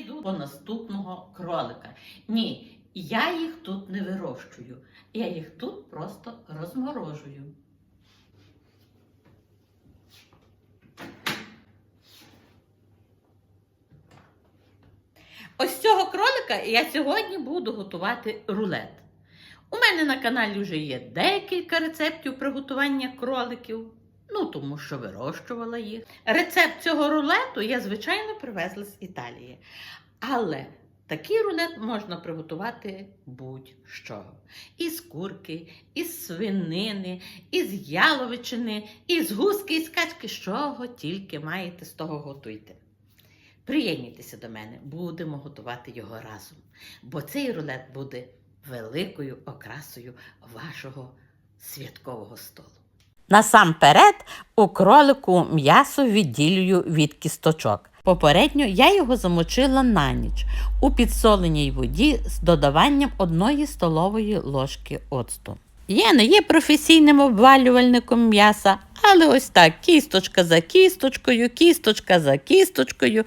йду по наступного кролика. Ні, я їх тут не вирощую. Я їх тут просто розморожую. Ось цього кролика я сьогодні буду готувати рулет. У мене на каналі вже є декілька рецептів приготування кроликів. Ну, тому що вирощувала їх. Рецепт цього рулету я, звичайно, привезла з Італії. Але такий рулет можна приготувати будь-що. Із курки, із свинини, із яловичини, із гуски, із качки, чого тільки маєте, з того готуйте. Приєднуйтеся до мене, будемо готувати його разом, бо цей рулет буде великою окрасою вашого святкового столу. Насамперед у кролику м'ясо відділюю від кісточок. Попередньо я його замочила на ніч у підсоленій воді з додаванням 1 столової ложки оцту. Я не є професійним обвалювальником м'яса, але ось так кісточка за кісточкою, кісточка за кісточкою.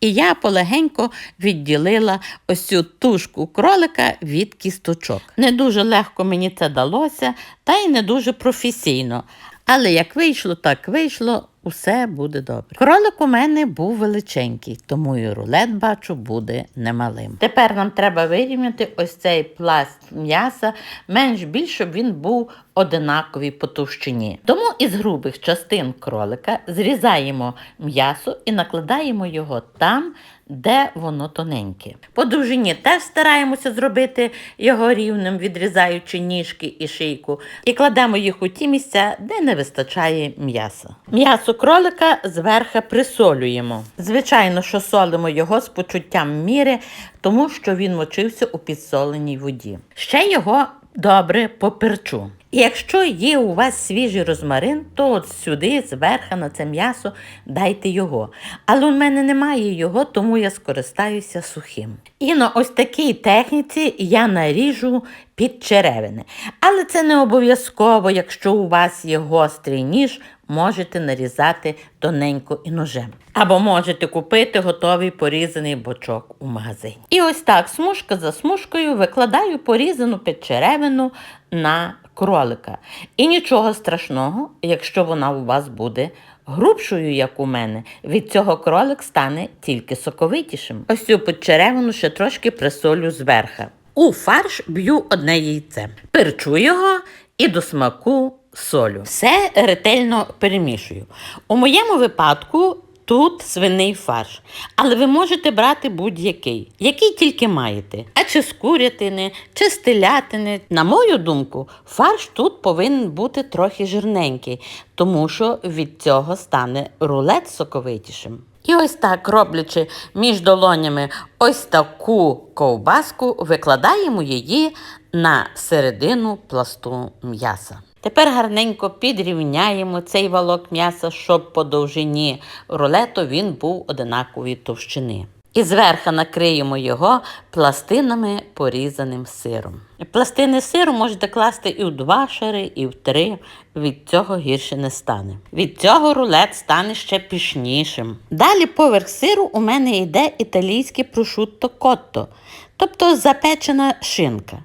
І я полегенько відділила ось цю тушку кролика від кісточок. Не дуже легко мені це далося, та й не дуже професійно. Але як вийшло, так вийшло, усе буде добре. Кролик у мене був величенький, тому і рулет, бачу, буде немалим. Тепер нам треба вирівняти ось цей пласт м'яса, менш більш, щоб він був одинаковий по товщині. Тому із грубих частин кролика зрізаємо м'ясо і накладаємо його там, де воно тоненьке. По довжині теж стараємося зробити його рівним, відрізаючи ніжки і шийку, і кладемо їх у ті місця, де не вистачає м'яса. М'ясо кролика зверху присолюємо. Звичайно, що солимо його з почуттям міри, тому що він мочився у підсоленій воді. Ще його добре поперчу. Якщо є у вас свіжий розмарин, то от сюди, зверху на це м'ясо, дайте його. Але у мене немає його, тому я скористаюся сухим. І на ось такій техніці я наріжу під черевини. Але це не обов'язково, якщо у вас є гострий ніж, можете нарізати тоненько і ножем. Або можете купити готовий порізаний бочок у магазині. І ось так, смужка за смужкою, викладаю порізану підчеревину на кролика. І нічого страшного, якщо вона у вас буде грубшою, як у мене, від цього кролик стане тільки соковитішим. Ось цю підчеревину ще трошки присолю зверху. У фарш б'ю одне яйце, перчу його і до смаку солю. Все ретельно перемішую. У моєму випадку тут свиний фарш, але ви можете брати будь-який, який тільки маєте. А чи з курятини, чи з телятини. На мою думку, фарш тут повинен бути трохи жирненький, тому що від цього стане рулет соковитішим. І ось так, роблячи між долонями ось таку ковбаску, викладаємо її на середину пласту м'яса. Тепер гарненько підрівняємо цей валок м'яса, щоб по довжині рулету він був однакової товщини. І зверху накриємо його пластинами порізаним сиром. Пластини сиру можете класти і в два шари, і в три. Від цього гірше не стане. Від цього рулет стане ще пішнішим. Далі поверх сиру у мене йде італійське прошутто котто, тобто запечена шинка.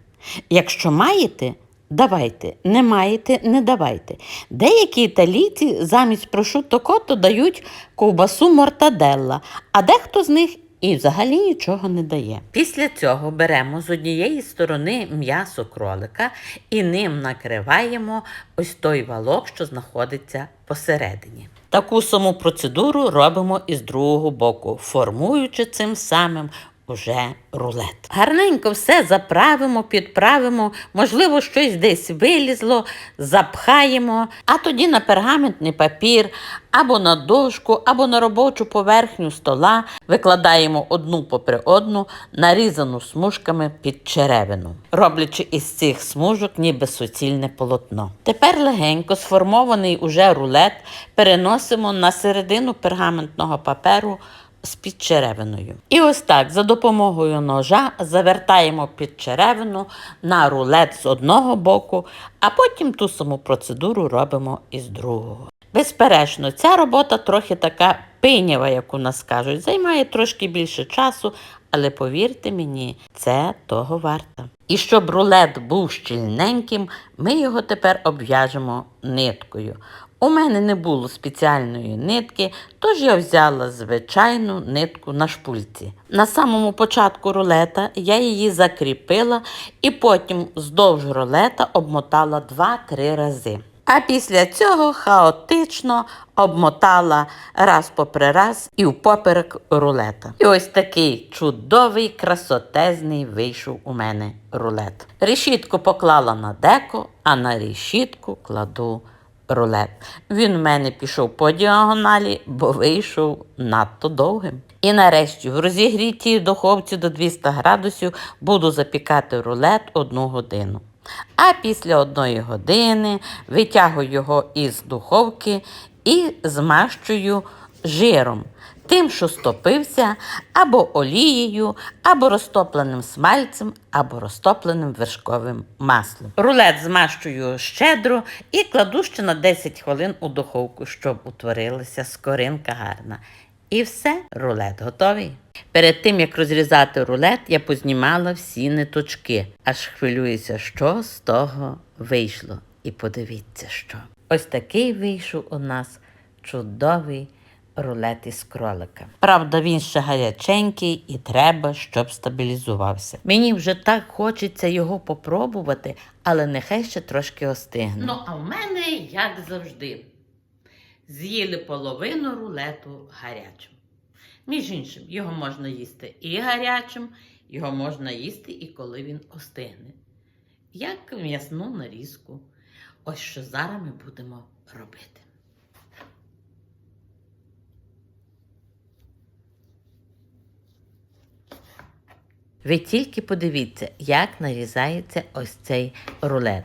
Якщо маєте, давайте, не маєте, не давайте. Деякі італійці замість прошутто котто дають ковбасу мортаделла, а дехто з них і взагалі нічого не дає. Після цього беремо з однієї сторони м'ясо кролика і ним накриваємо ось той валок, що знаходиться посередині. Таку саму процедуру робимо і з другого боку, формуючи цим самим уже рулет. Гарненько все заправимо, підправимо, можливо, щось десь вилізло, запхаємо, а тоді на пергаментний папір, або на дошку, або на робочу поверхню стола викладаємо одну попри одну, нарізану смужками під черевину, роблячи із цих смужок ніби суцільне полотно. Тепер легенько сформований уже рулет переносимо на середину пергаментного паперу з підчеревиною. І ось так, за допомогою ножа завертаємо підчеревину на рулет з одного боку, а потім ту саму процедуру робимо і з другого. Безперечно, ця робота трохи така пинява, як у нас кажуть, займає трошки більше часу, але повірте мені, це того варто. І щоб рулет був щільненьким, ми його тепер обв'яжемо ниткою. У мене не було спеціальної нитки, тож я взяла звичайну нитку на шпульці. На самому початку рулета я її закріпила і потім вздовж рулета обмотала 2-3 рази. А після цього хаотично обмотала раз попри раз і впоперек рулета. І ось такий чудовий, красотезний вийшов у мене рулет. Решітку поклала на деко, а на решітку кладу рулет. Він в мене пішов по діагоналі, бо вийшов надто довгим. І нарешті в розігрітій духовці до 200 градусів буду запікати рулет одну годину. А після одної години витягую його із духовки і змащую жиром, тим, що стопився, або олією, або розтопленим смальцем, або розтопленим вершковим маслом. Рулет змащую щедро і кладу ще на 10 хвилин у духовку, щоб утворилася скоринка гарна. І все, рулет готовий. Перед тим, як розрізати рулет, я познімала всі ниточки, аж хвилююся, що з того вийшло. І подивіться, що. Ось такий вийшов у нас чудовий рулет із кролика. Правда, він ще гаряченький і треба, щоб стабілізувався. Мені вже так хочеться його попробувати, але нехай ще трошки остигне. Ну, а в мене, як завжди, з'їли половину рулету гарячим. Між іншим, його можна їсти і гарячим, його можна їсти і коли він остигне. Як м'ясну нарізку. Ось що зараз ми будемо робити. Ви тільки подивіться, як нарізається ось цей рулет.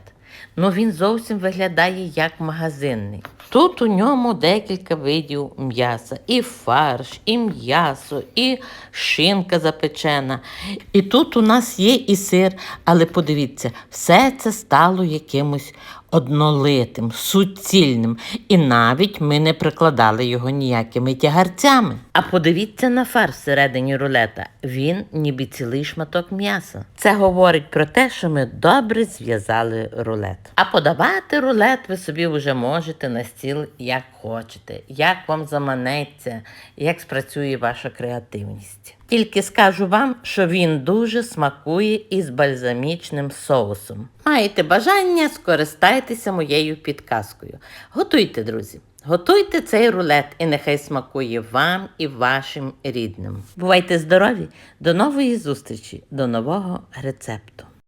Ну він зовсім виглядає як магазинний. Тут у ньому декілька видів м'яса: і фарш, і м'ясо, і шинка запечена. І тут у нас є і сир, але подивіться, все це стало якимось однолитим, суцільним, і навіть ми не прикладали його ніякими тягарцями. А подивіться на фарш всередині рулета. Він ніби цілий шматок м'яса. Це говорить про те, що ми добре зв'язали рулет. А подавати рулет ви собі вже можете на стіл як хочете, як вам заманеться, як спрацює ваша креативність. Тільки скажу вам, що він дуже смакує із бальзамічним соусом. Маєте бажання, скористайтеся моєю підказкою. Готуйте, друзі. Готуйте цей рулет і нехай смакує вам і вашим рідним. Бувайте здорові! До нової зустрічі, до нового рецепту!